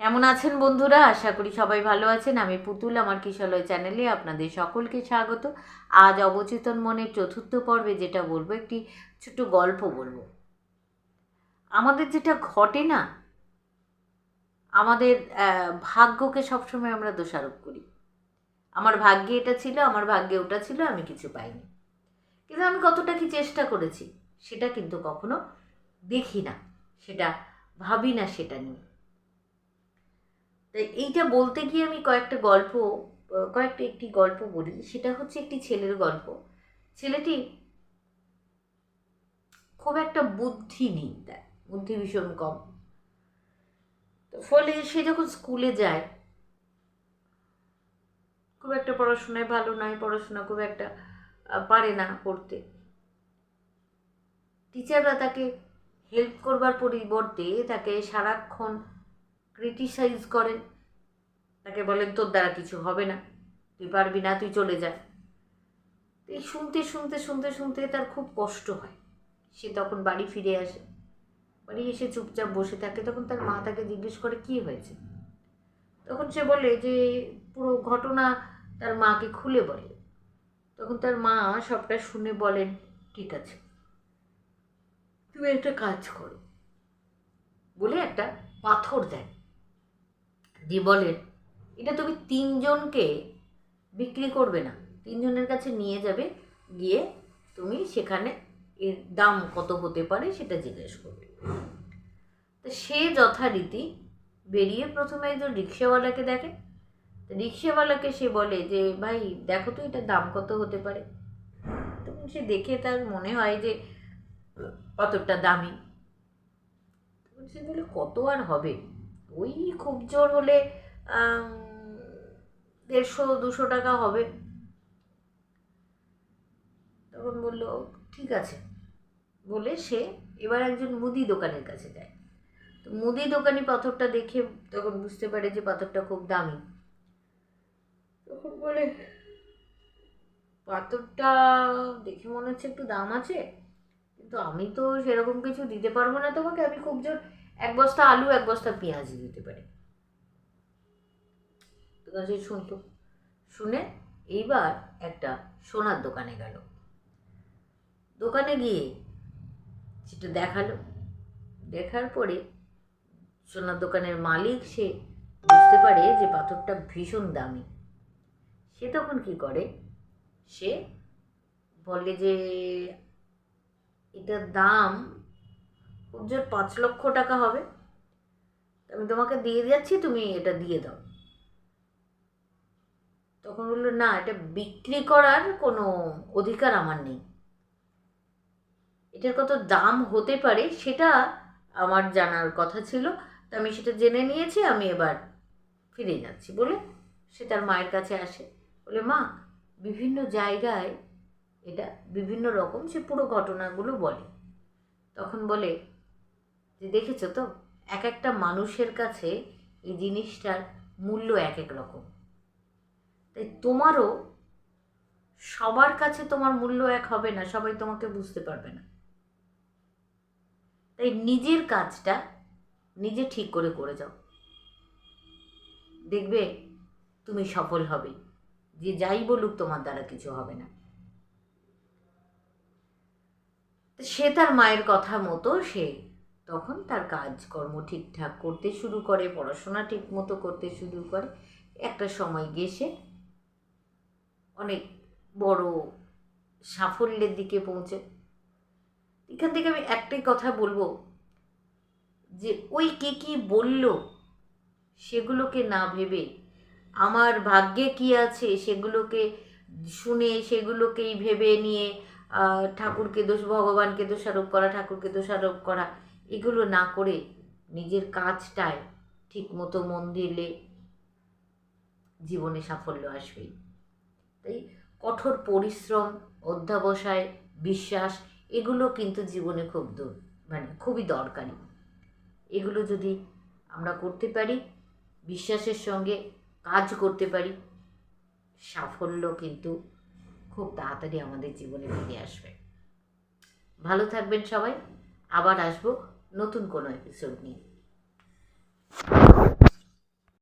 কেমন আছেন বন্ধুরা? আশা করি সবাই ভালো আছেন। আমি পুতুল, আমার কিশলয় চ্যানেলে আপনাদের সকলকে স্বাগত। আজ অবচেতন মনের চতুর্থ পর্বে যেটা বলব, একটি ছোট্ট গল্প বলব। আমাদের যেটা ঘটে না, আমাদের ভাগ্যকে সবসময় আমরা দোষারোপ করি। আমার ভাগ্যে এটা ছিল, আমার ভাগ্যে ওটা ছিল, আমি কিছু পাইনি। কিন্তু আমি কতটা কি চেষ্টা করেছি, সেটা কিন্তু কখনো দেখি না। সেটা ভাবি না, সেটা নিয়ে। এইটা বলতে গিয়ে আমি কয়েকটা গল্প কয়েকটা একটি গল্প বলি। সেটা হচ্ছে একটি ছেলের গল্প। ছেলেটি খুব একটা বুদ্ধি নেই তার বুদ্ধি ভীষণ কম। ফলে সে যখন স্কুলে যায়, খুব একটা পড়াশোনায় ভালো নয় পড়াশোনা খুব একটা পারে না করতে টিচাররা তাকে হেল্প করবার পরিবর্তে তাকে সারাক্ষণ ক্রিটিসাইজ করেন তাকে বলেন, তোর দ্বারা কিছু হবে না, তুই পারবি না, তুই চলে যা। এই শুনতে শুনতে শুনতে শুনতে তার খুব কষ্ট হয়। সে তখন বাড়ি ফিরে আসে। বাড়ি এসে চুপচাপ বসে থাকে, তখন তার মা তাকে জিজ্ঞেস করে, কি হয়েছে? তখন সে বলে যে, পুরো ঘটনা তার মাকে খুলে বলে। তখন তার মা সবটা শুনে বলেন, ঠিক আছে, তুমি একটা কাজ করো। বলে একটা পাথর দেন দিয়ে বলেন এটা তুমি তিনজনকে বিক্রি করবে না। তিনজনের কাছে নিয়ে যাবে, গিয়ে তুমি সেখানে এর দাম কত হতে পারে সেটা জিজ্ঞেস করবে। তো সে যথারীতি বেরিয়ে প্রথমে একজন রিক্সাওয়ালাকে দেখে। রিক্সাওয়ালাকে সে বলে যে, ভাই, দেখো তো এটার দাম কত হতে পারে? তখন সে দেখে তার মনে হয় যে, কতটা দামি? সে বলে, কত আর হবে? ওই খুব জোর হলে দেড়শো, দুশো টাকা হবে। তখন বলল, ঠিক আছে। বলে সে এবার একজন মুদি দোকানের কাছে যায়। তো মুদি দোকানি পাথরটা দেখে তখন বুঝতে পারে যে পাথরটা খুব দামি। তখন বলে, পাথরটা দেখে মনে হচ্ছে একটু দাম আছে, কিন্তু আমি তো সেরকম কিছু দিতে পারব না তোমাকে, আমি খুব জোর এক বস্তা আলু, এক বস্তা পেঁয়াজ দিতে পারে। শুনতো। শুনে এইবার একটা সোনার দোকানে গেল। দোকানে গিয়ে সেটা দেখাল। দেখার পরে সোনার দোকানের মালিক সে বুঝতে পারে যে পাথরটা ভীষণ দামি। সে তখন কি করে? সে বলে যে, এটার দাম খুব জোর পাঁচ লক্ষ টাকা হবে, আমি তোমাকে দিয়ে যাচ্ছি তুমি এটা দিয়ে দাও। তখন বলল, না, এটা বিক্রি করার কোনো অধিকার আমার নেই। এটার কত দাম হতে পারে সেটা আমার জানার কথা ছিল। তো আমি সেটা জেনে নিয়েছি, আমি এবার ফিরে যাচ্ছি। বলে সে তার মায়ের কাছে আসে। বলে, মা, বিভিন্ন জায়গায় এটা বিভিন্ন রকম, সে পুরো ঘটনাগুলো বলে। তখন বলে যে দেখেছ তো? এক একটা মানুষের কাছে এই জিনিসটার মূল্য এক এক রকম। তাই তোমারও সবার কাছে তোমার মূল্য এক হবে না, সবাই তোমাকে বুঝতে পারবে না। তাই নিজের কাজটা নিজে ঠিক করে করে যাও। দেখবে তুমি সফল হবে, যে যাই বলুক তোমার দ্বারা কিছু হবে না। সে তার মায়ের কথা মতো সে তখন তার কাজকর্ম ঠিকঠাক করতে শুরু করে, পড়াশোনা ঠিক মতো করতে শুরু করে। একটা সময় সে অনেক বড় সাফল্যের দিকে পৌঁছে। এখান থেকে আমি একটাই কথা বলব যে, ওই কে কি বলল সেগুলোকে না ভেবে, আমার ভাগ্যে কি আছে সেগুলোকে শুনে, সেগুলোকেই ভেবে নিয়ে ঠাকুরকে দোষ, ভগবানকে দোষারোপ করা, ঠাকুরকে দোষারোপ করা এগুলো না করে নিজের কাজটায় ঠিক মতো মন দিলে জীবনে সাফল্য আসবেই। তাই কঠোর পরিশ্রম, অধ্যাবসায়, বিশ্বাস এগুলো কিন্তু জীবনে খুব দূর মানে খুবই দরকারি। এগুলো যদি আমরা করতে পারি, বিশ্বাসের সঙ্গে কাজ করতে পারি, সাফল্য কিন্তু খুব তাড়াতাড়ি আমাদের জীবনে ফিরে আসবে। ভালো থাকবেন সবাই, আবার আসব নতুন কোনো এপিসোড নিয়ে।